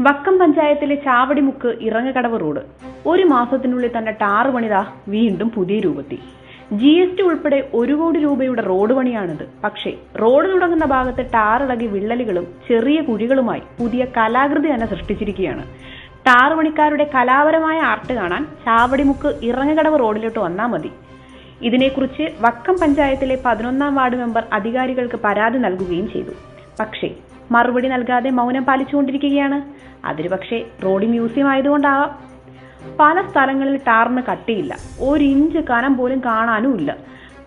വക്കം പഞ്ചായത്തിലെ ചാവടിമുക്ക് ഇറങ്ങക്കടവ് റോഡ്. ഒരു മാസത്തിനുള്ളിൽ തന്നെ ടാറ് പണിത വീണ്ടും പുതിയ രൂപത്തിൽ. ജി എസ് ടി ഉൾപ്പെടെ ഒരു കോടി രൂപയുടെ റോഡ് പണിയാണിത്. പക്ഷേ റോഡ് തുടങ്ങുന്ന ഭാഗത്ത് ടാറിളകി വിള്ളലുകളും ചെറിയ കുഴികളുമായി പുതിയ കലാകൃതി തന്നെ സൃഷ്ടിച്ചിരിക്കുകയാണ്. ടാറ് പണിക്കാരുടെ കലാപരമായ ആർട്ട് കാണാൻ ചാവടിമുക്ക് ഇറങ്ങകടവ് റോഡിലോട്ട് വന്നാൽ മതി. ഇതിനെക്കുറിച്ച് വക്കം പഞ്ചായത്തിലെ പതിനൊന്നാം വാർഡ് മെമ്പർ അധികാരികൾക്ക് പരാതി നൽകുകയും ചെയ്തു. പക്ഷേ മറുപടി നൽകാതെ മൗനം പാലിച്ചുകൊണ്ടിരിക്കുകയാണ്. അതൊരു പക്ഷേ റോഡ് മ്യൂസിയം ആയതുകൊണ്ടാവാം. പല സ്ഥലങ്ങളിൽ ടാറിന് കട്ടിയില്ല. ഒരിഞ്ച് കനം പോലും കാണാനുമില്ല.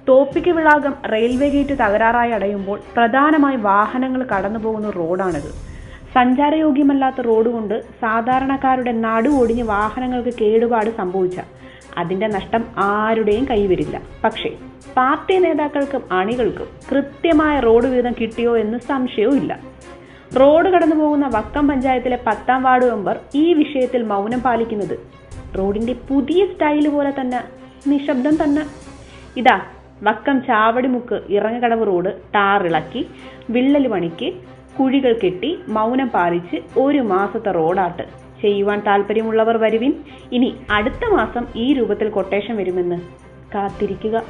തോപ്പിക്ക് വിളാകം റെയിൽവേ ഗേറ്റ് തകരാറായി അടയുമ്പോൾ പ്രധാനമായി വാഹനങ്ങൾ കടന്നു പോകുന്ന റോഡാണിത്. സഞ്ചാരയോഗ്യമല്ലാത്ത റോഡ് കൊണ്ട് സാധാരണക്കാരുടെ നടു ഒടിഞ്ഞ് വാഹനങ്ങൾക്ക് കേടുപാട് സംഭവിച്ച. അതിന്റെ നഷ്ടം ആരുടെയും കൈവരില്ല. പക്ഷേ പാർട്ടി നേതാക്കൾക്കും അണികൾക്കും കൃത്യമായ റോഡ് വീതം കിട്ടിയോ എന്ന് സംശയവും ഇല്ല. റോഡ് കടന്നു പോകുന്ന വക്കം പഞ്ചായത്തിലെ പത്താം വാർഡ് മെമ്പർ ഈ വിഷയത്തിൽ മൗനം പാലിക്കുന്നത് റോഡിന്റെ പുതിയ സ്റ്റൈൽ പോലെ തന്നെ നിശബ്ദം തന്നെ. ഇതാ വക്കം ചാവടിമുക്ക് ഇറങ്ങുകടവ് റോഡ് ടാറിളക്കി വിള്ളൽ പണിക്ക് കുഴികൾ കെട്ടി മൗനം പാലിച്ച് ഒരു മാസത്തെ റോഡാട്ട്. ചെയ്യുവാൻ താല്പര്യമുള്ളവർ വരുവിൻ. ഇനി അടുത്ത മാസം ഈ രൂപത്തിൽ കൊട്ടേഷൻ വരുമെന്ന് കാത്തിരിക്കുക.